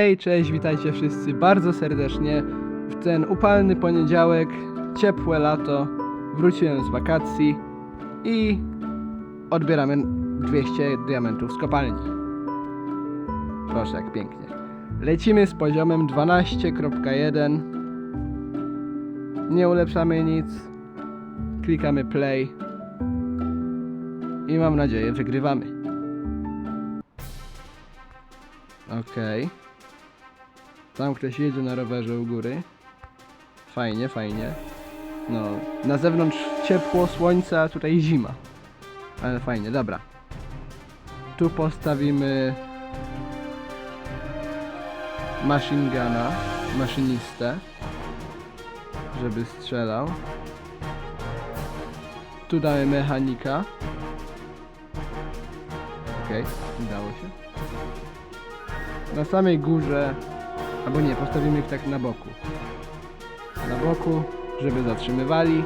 Hej, cześć, witajcie wszyscy bardzo serdecznie w ten upalny poniedziałek, ciepłe lato. Wróciłem z wakacji i odbieramy 200 diamentów z kopalni. Proszę, jak pięknie. Lecimy z poziomem 12.1. Nie ulepszamy nic. Klikamy play. I mam nadzieję, wygrywamy. Okej. Tam ktoś jedzie na rowerze u góry. Fajnie, fajnie. No, na zewnątrz ciepło, słońce, a tutaj zima. Ale fajnie, dobra. Tu postawimy machine guna, maszynistę, żeby strzelał. Tu damy mechanika. Okej, udało się. Na samej górze Albo nie, postawimy ich tak na boku. Na boku, żeby zatrzymywali.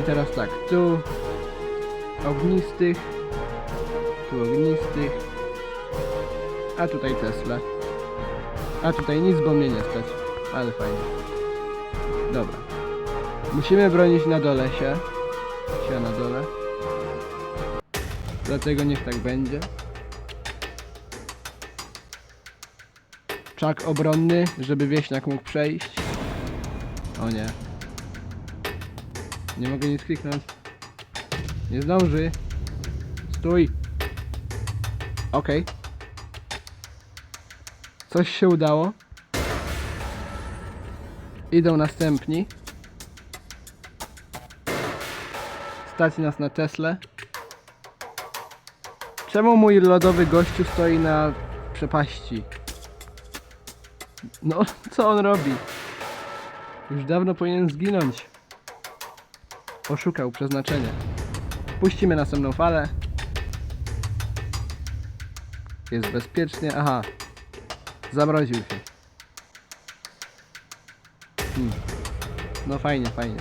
I teraz tak, tu ognistych, tu ognistych, a tutaj Tesla. A tutaj nic, bo mnie nie stać. Ale fajnie. Dobra. Musimy bronić na dole się. Się na dole. Dlatego niech tak będzie. Czak obronny, żeby wieśniak mógł przejść. O nie. Nie mogę nic kliknąć. Nie zdąży. Stój. Okej. Coś się udało. Idą następni. Stać nas na Tesla. Czemu mój lodowy gościu stoi na przepaści? No, co on robi? Już dawno powinien zginąć. Oszukał przeznaczenie. Puścimy następną falę. Jest bezpiecznie. Aha. Zamroził się. Hmm. No fajnie, fajnie.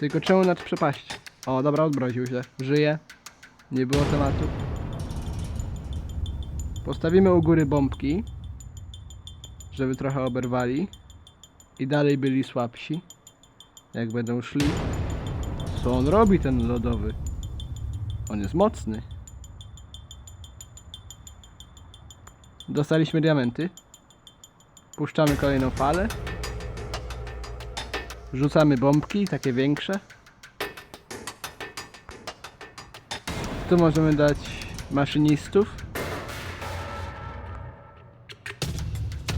Tylko czemu nad przepaść? O, dobra, odmroził się. Żyje. Nie było tematu. Postawimy u góry bombki, żeby trochę oberwali i dalej byli słabsi, jak będą szli. Co on robi ten lodowy? On jest mocny. Dostaliśmy diamenty. Puszczamy kolejną falę. Rzucamy bombki, takie większe. Tu możemy dać maszynistów.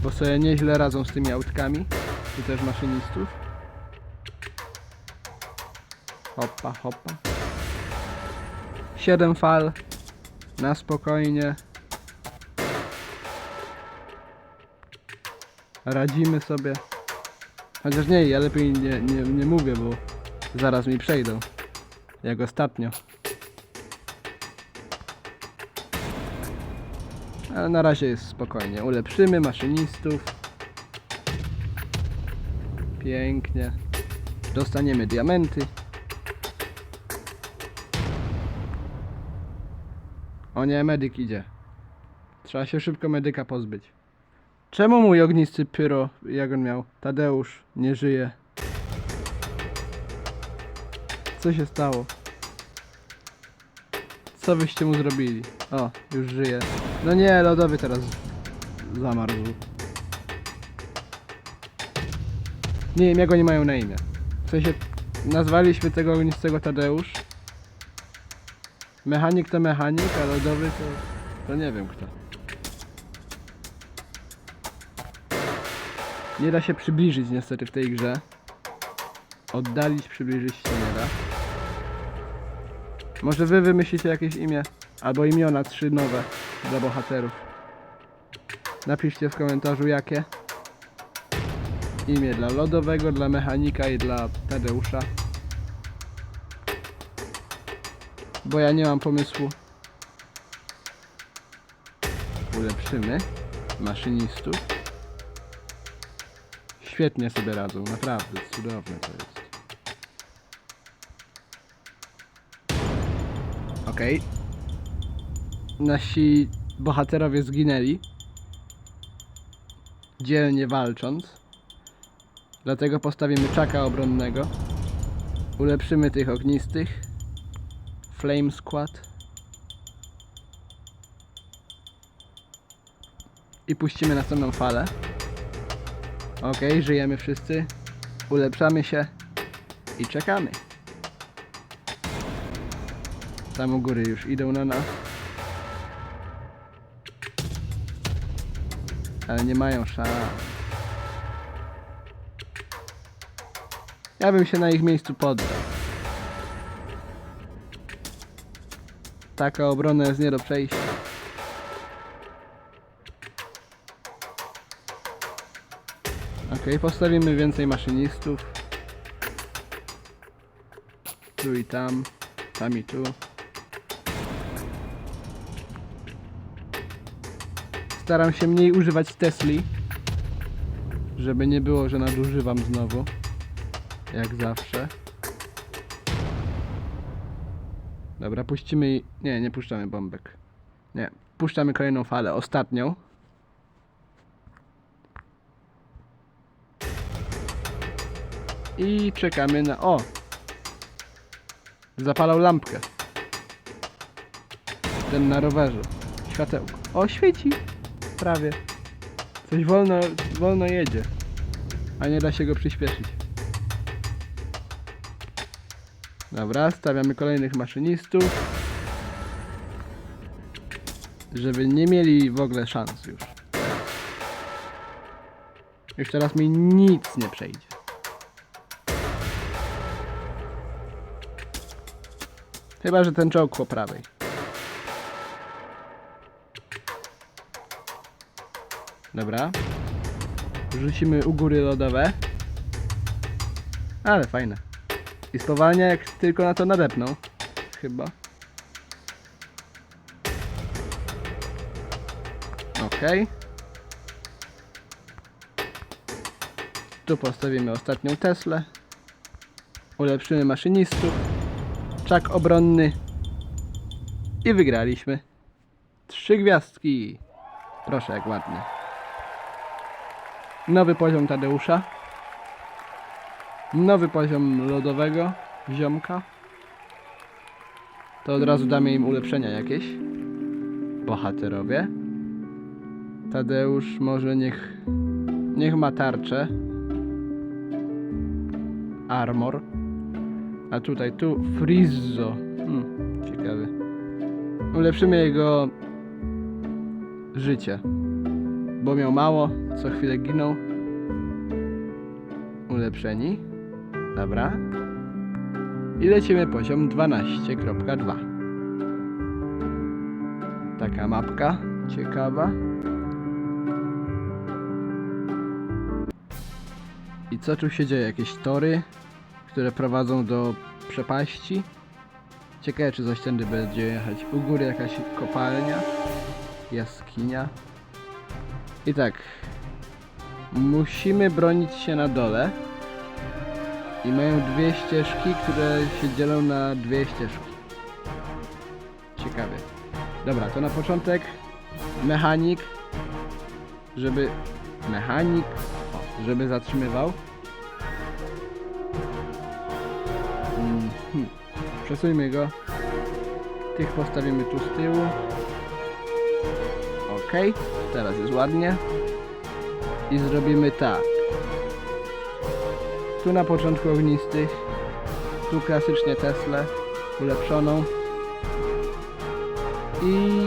Bo sobie nieźle radzą z tymi autkami. Tu też maszynistów. Hopa, hopa. 7 fal. Na spokojnie. Radzimy sobie. Chociaż nie, ja lepiej nie, nie, nie mówię, bo zaraz mi przejdą. Jak ostatnio. Ale na razie jest spokojnie. Ulepszymy maszynistów. Pięknie. Dostaniemy diamenty. O nie, medyk idzie. Trzeba się szybko medyka pozbyć. Czemu mój ognisty pyro, jak on miał? Tadeusz nie żyje. Co się stało? Co wyście mu zrobili? O, już żyje. No nie, lodowy teraz zamarzł. Nie wiem, jak oni mają na imię. W sensie, nazwaliśmy tego ognistego Tadeusz. Mechanik to mechanik, a lodowy to... to nie wiem kto. Nie da się przybliżyć niestety w tej grze. Oddalić, przybliżyć się nie da. Może wy wymyślicie jakieś imię albo imiona trzy nowe dla bohaterów. Napiszcie w komentarzu jakie. Imię dla lodowego, dla mechanika i dla Tadeusza. Bo ja nie mam pomysłu. Ulepszymy maszynistów. Świetnie sobie radzą, naprawdę cudowne to jest. Okej. nasi bohaterowie zginęli. Dzielnie walcząc. Dlatego postawimy czaka obronnego. Ulepszymy tych ognistych. Flame Squad. I puścimy następną falę. Okej, żyjemy wszyscy. Ulepszamy się. I czekamy. Tam u góry już idą na nas. Ale nie mają szans. Ja bym się na ich miejscu poddał. Taka obrona jest nie do przejścia. Ok, postawimy więcej maszynistów. Tu i tam, tam i tu. Staram się mniej używać Tesli, żeby nie było, że nadużywam znowu. Jak zawsze. Dobra, puścimy. Nie, nie puszczamy bombek. Nie, puszczamy kolejną falę, ostatnią. I czekamy na. O! Zapalał lampkę. Ten na rowerze. Światełko. O, świeci! Prawie. Coś wolno, wolno jedzie. A nie da się go przyspieszyć. Dobra, stawiamy kolejnych maszynistów. Żeby nie mieli w ogóle szans już. Już teraz mi nic nie przejdzie. Chyba, że ten czołg po prawej. Dobra. Rzucimy u góry lodowe. Ale fajne. I spowalnia jak tylko na to nadepną. Chyba. Okej. Tu postawimy ostatnią Teslę. Ulepszymy maszynistów. Czak obronny. I wygraliśmy. Trzy gwiazdki. Proszę, jak ładnie. Nowy poziom Tadeusza. Nowy poziom lodowego ziomka. To od razu damy im ulepszenia jakieś. Bohaterowie. Tadeusz może niech. Niech ma tarczę. Armor. A tutaj tu Frizzo. Hmm, ciekawy. Ulepszymy jego życie. Bo miał mało, co chwilę ginął. Ulepszeni. Dobra. I lecimy poziom 12.2. Taka mapka ciekawa. I co tu się dzieje? Jakieś tory, które prowadzą do przepaści? Ciekawe, czy coś tędy będzie jechać. U góry jakaś kopalnia, jaskinia. I tak. Musimy bronić się na dole. I mają dwie ścieżki, które się dzielą na dwie ścieżki. Ciekawe. Dobra, to na początek mechanik, żeby mechanik, o, żeby zatrzymywał. Mhm. Przesuńmy go. Tych postawimy tu z tyłu. Ok, teraz jest ładnie. I zrobimy tak. Tu na początku ognistych. Tu klasycznie Tesla. Ulepszoną. I...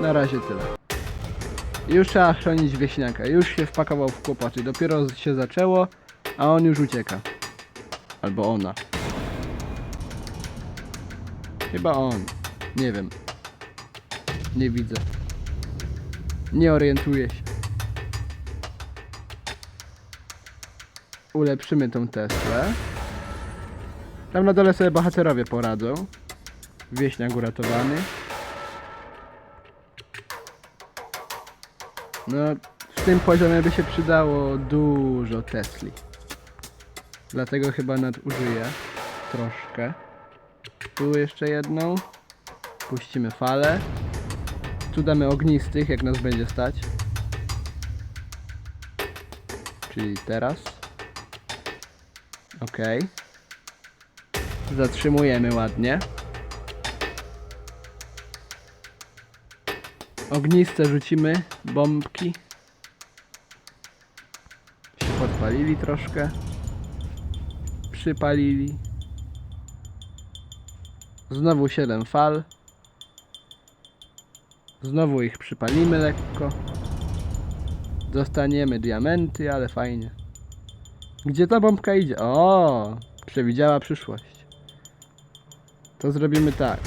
Na razie tyle. Już trzeba chronić wieśniaka. Już się wpakował w kłopoty. Dopiero się zaczęło, a on już ucieka. Albo ona. Chyba on. Nie wiem. Nie widzę. Nie orientuję się. Ulepszymy tą Teslę. Tam na dole sobie bohaterowie poradzą. Wieśniak uratowany. No, w tym poziomie by się przydało dużo Tesli. Dlatego chyba nadużyję troszkę. Tu jeszcze jedną. Puścimy falę. Tu damy ognistych, jak nas będzie stać. Czyli teraz. Ok. Zatrzymujemy ładnie. Ogniste rzucimy, bombki. Się podpalili troszkę. Przypalili. Znowu 7 fal. Znowu ich przypalimy lekko. Dostaniemy diamenty, ale fajnie. Gdzie ta bombka idzie? O, przewidziała przyszłość. To zrobimy tak.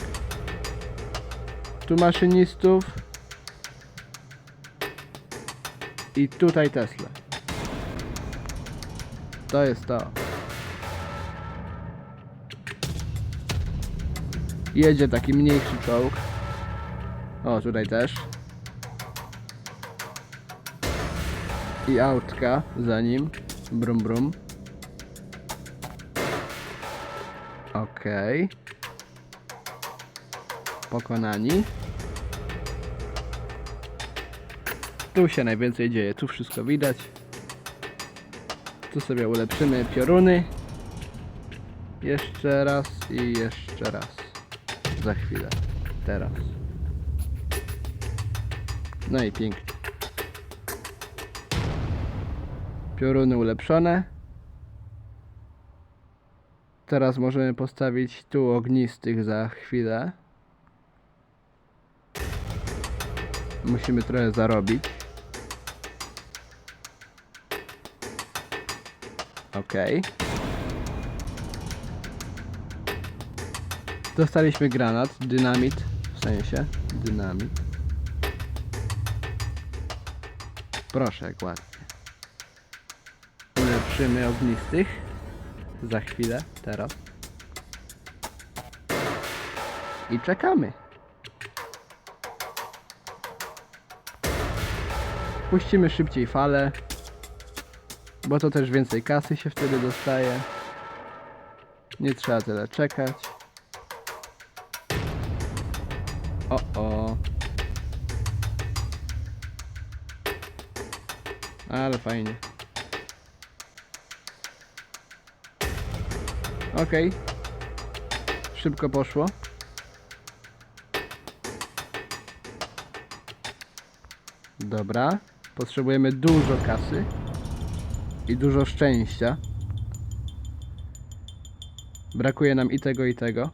Tu maszynistów. I tutaj Tesla. To jest to. Jedzie taki mniejszy czołg. O, tutaj też. I autka za nim. Brum brum. Okej. Pokonani. Tu się najwięcej dzieje, tu wszystko widać. Tu sobie ulepszymy pioruny. Jeszcze raz i jeszcze raz. Za chwilę. Teraz. No i pięknie. Pioruny ulepszone. Teraz możemy postawić tu ognistych za chwilę. Musimy trochę zarobić. Okej. Dostaliśmy granat, dynamit, w sensie, dynamit. Proszę, jak ładnie. Ulepszymy ognistych. Za chwilę, teraz. I czekamy. Puścimy szybciej falę. Bo to też więcej kasy się wtedy dostaje. Nie trzeba tyle czekać. O o. Ale fajnie. Okej. Szybko poszło. Dobra. Potrzebujemy dużo kasy i dużo szczęścia. Brakuje nam i tego, i tego.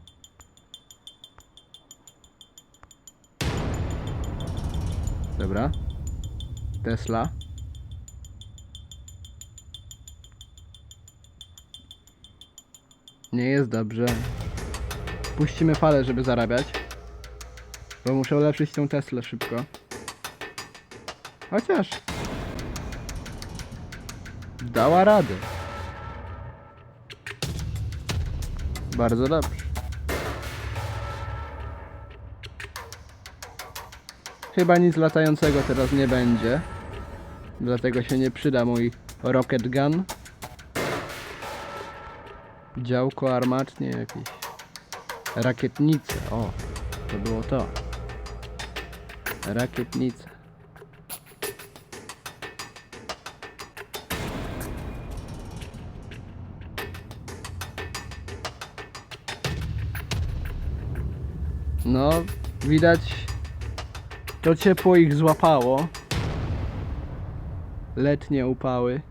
Dobra. Tesla. Nie jest dobrze. Puścimy falę, żeby zarabiać. Bo muszę ulepszyć tą Teslę szybko. Chociaż dała radę. Bardzo dobrze. Chyba nic latającego teraz nie będzie. Dlatego się nie przyda mój rocket gun. Działko armatnie jakieś. Rakietnice. O, to było to. Rakietnice. No, widać to ciepło ich złapało. Letnie upały.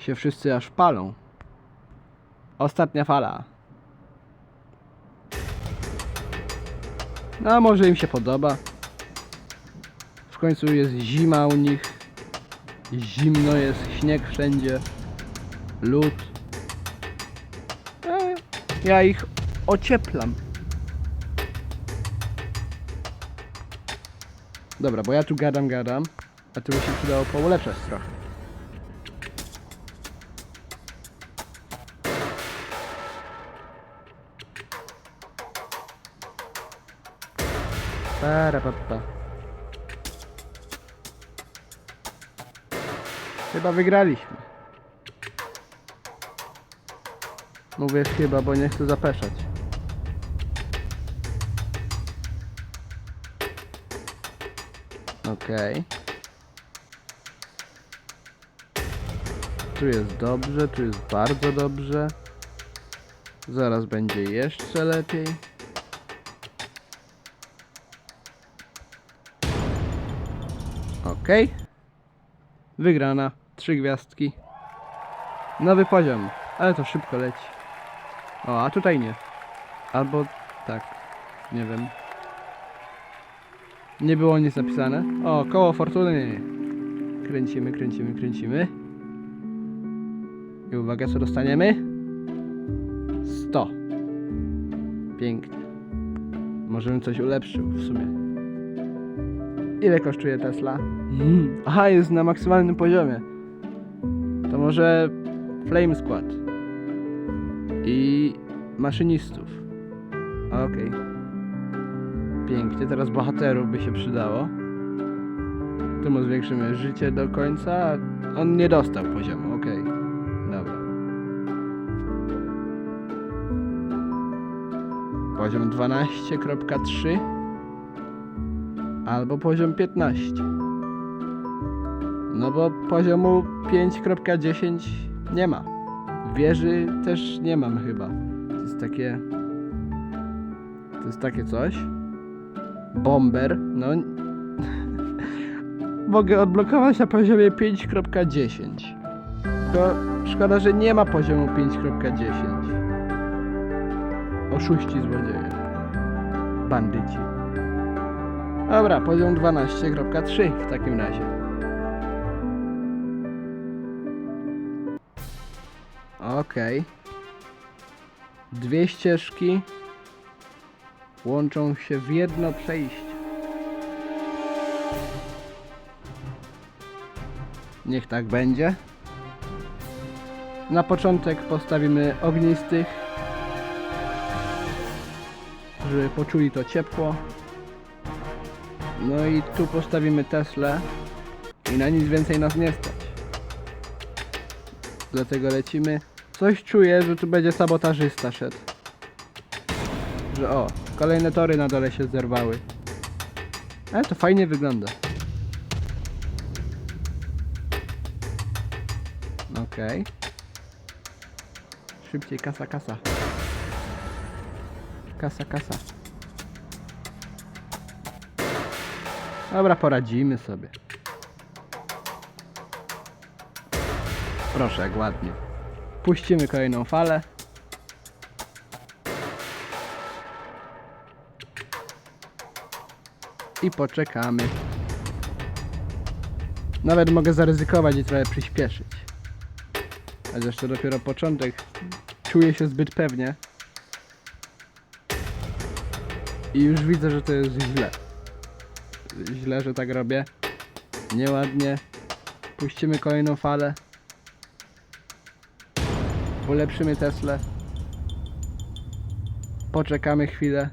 Się wszyscy aż palą. Ostatnia fala. No, może im się podoba. W końcu jest zima u nich. Zimno jest, śnieg wszędzie. Lód. E, ja ich ocieplam. Dobra, bo ja tu gadam, gadam, a tu by się przydało poulepszać trochę. Parapapa. Chyba wygraliśmy. Mówię chyba, bo nie chcę zapeszać. Okej. Okay. Tu jest dobrze, tu jest bardzo dobrze. Zaraz będzie jeszcze lepiej. Wygrana. Trzy gwiazdki. Nowy poziom. Ale to szybko leci. O, a tutaj nie. Albo tak. Nie wiem. Nie było nic napisane. O, koło fortuny. Kręcimy, kręcimy, kręcimy. I uwaga, co dostaniemy? 100. Pięknie. Może bym coś ulepszył w sumie. Ile kosztuje Tesla? Mm. Aha, jest na maksymalnym poziomie. To może Flame Squad. I maszynistów. Okej. Pięknie, teraz bohaterów by się przydało. Tu mu zwiększymy życie do końca. On nie dostał poziomu, okej. Dobra. Poziom 12.3 albo poziom 15. No bo poziomu 5.10 nie ma. Wieży też nie mam chyba. To jest takie. To jest takie coś. Bomber. No. Mogę odblokować na poziomie 5.10. Tylko szkoda, że nie ma poziomu 5.10. Oszuści złodzieje. Bandyci. Dobra, poziom 12.3 w takim razie. Okej. Dwie ścieżki łączą się w jedno przejście. Niech tak będzie. Na początek postawimy ognistych, żeby poczuli to ciepło. No i tu postawimy Teslę i na nic więcej nas nie stać. Dlatego lecimy. Coś czuję, że tu będzie sabotażysta szedł. Że o, kolejne tory na dole się zerwały. Ale to fajnie wygląda. Okej. Szybciej, kasa, kasa. Kasa, kasa. Dobra, poradzimy sobie. Proszę, jak ładnie. Puścimy kolejną falę. I poczekamy. Nawet mogę zaryzykować i trochę przyspieszyć. Chociaż to dopiero początek. Czuję się zbyt pewnie. I już widzę, że to jest źle. Źle, że tak robię. Nieładnie. Puścimy kolejną falę. Ulepszymy Teslę. Poczekamy chwilę.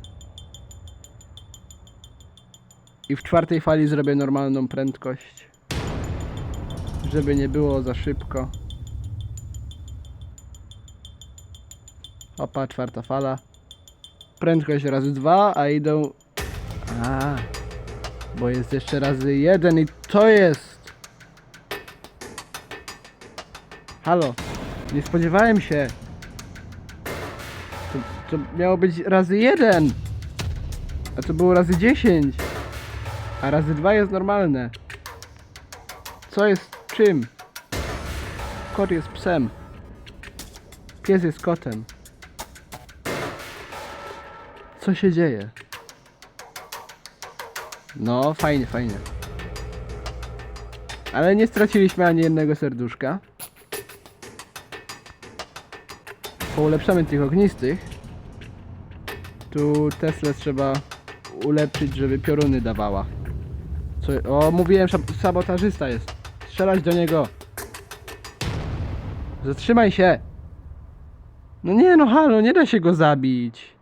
I w czwartej fali zrobię normalną prędkość. Żeby nie było za szybko. Opa, czwarta fala. Prędkość razy dwa, a idą... A, bo jest jeszcze razy jeden i to jest... Halo, nie spodziewałem się. To, to miało być razy jeden. A to było razy 10. A razy dwa jest normalne. Co jest czym? Kot jest psem. Pies jest kotem. Co się dzieje? No, fajnie, fajnie. Ale nie straciliśmy ani jednego serduszka. Poulepszamy tych ognistych. Tu Tesla trzeba ulepszyć, żeby pioruny dawała. Co? O, mówiłem, sabotażysta jest. Strzelać do niego. Zatrzymaj się. No nie, no halo, nie da się go zabić.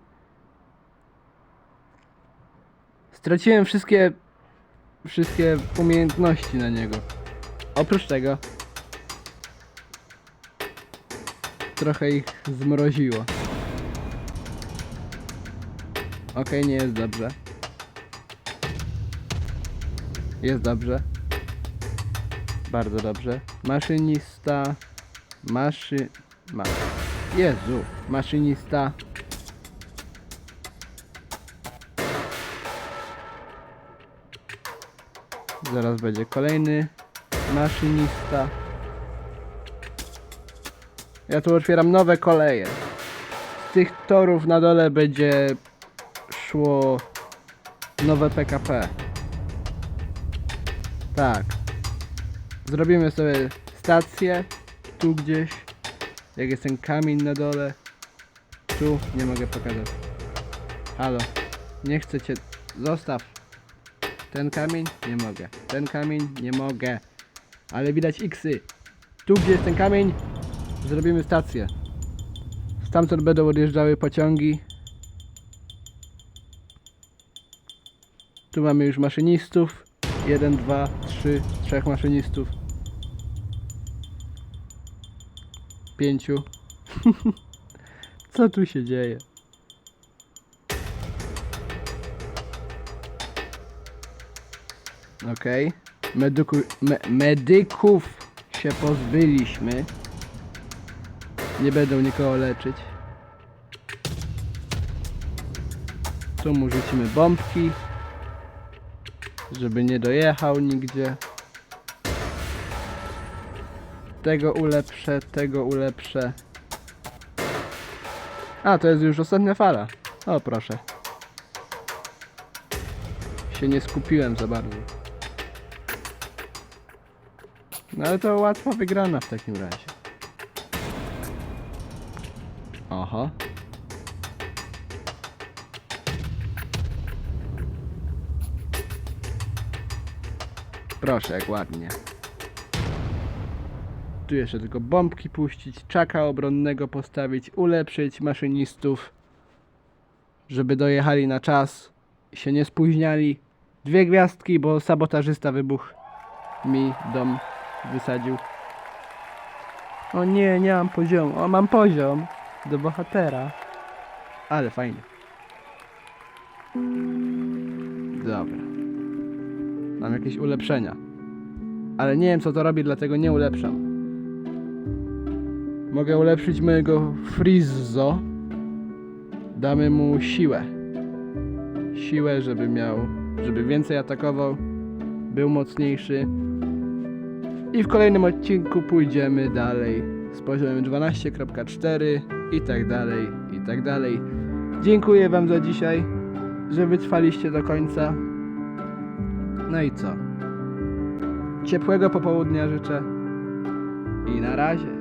Straciłem wszystkie wszystkie umiejętności na niego. Oprócz tego trochę ich zmroziło. Okej, nie jest dobrze. Jest dobrze. Bardzo dobrze. Maszynista. Maszy... Ma... Jezu. Maszynista. Zaraz będzie kolejny maszynista. Ja tu otwieram nowe koleje. Z tych torów na dole będzie szło nowe PKP. Tak. Zrobimy sobie stację tu gdzieś. Jak jest ten kamień na dole. Tu nie mogę pokazać. Halo. Nie chcę cię. Zostaw. Ten kamień? Nie mogę. Ten kamień? Nie mogę. Ale widać Xy. Tu gdzie jest ten kamień, zrobimy stację. Stamtąd będą odjeżdżały pociągi. Tu mamy już maszynistów. Jeden, dwa, trzy, trzech maszynistów. Pięciu. Co tu się dzieje? Okej. Medyku, me, medyków się pozbyliśmy. Nie będą nikogo leczyć. Tu mu rzucimy bombki. Żeby nie dojechał nigdzie. Tego ulepszę, tego ulepszę. A, to jest już ostatnia fala. O, proszę. Się nie skupiłem za bardzo. No ale to łatwa wygrana w takim razie. Oho. Proszę, jak ładnie. Tu jeszcze tylko bombki puścić, czaka obronnego postawić, ulepszyć maszynistów, żeby dojechali na czas się nie spóźniali. Dwie gwiazdki, bo sabotażysta wybuch mi dom wysadził. O nie, nie mam poziomu. O, mam poziom do bohatera. Ale fajnie. Dobra. Mam jakieś ulepszenia. Ale nie wiem co to robi, dlatego nie ulepszam. Mogę ulepszyć mojego Frizzo. Damy mu siłę. Siłę, żeby miał, żeby więcej atakował, był mocniejszy. I w kolejnym odcinku pójdziemy dalej z poziomem 12.4 i tak dalej, i tak dalej. Dziękuję Wam za dzisiaj, że wytrwaliście do końca. No i co? Ciepłego popołudnia życzę i na razie.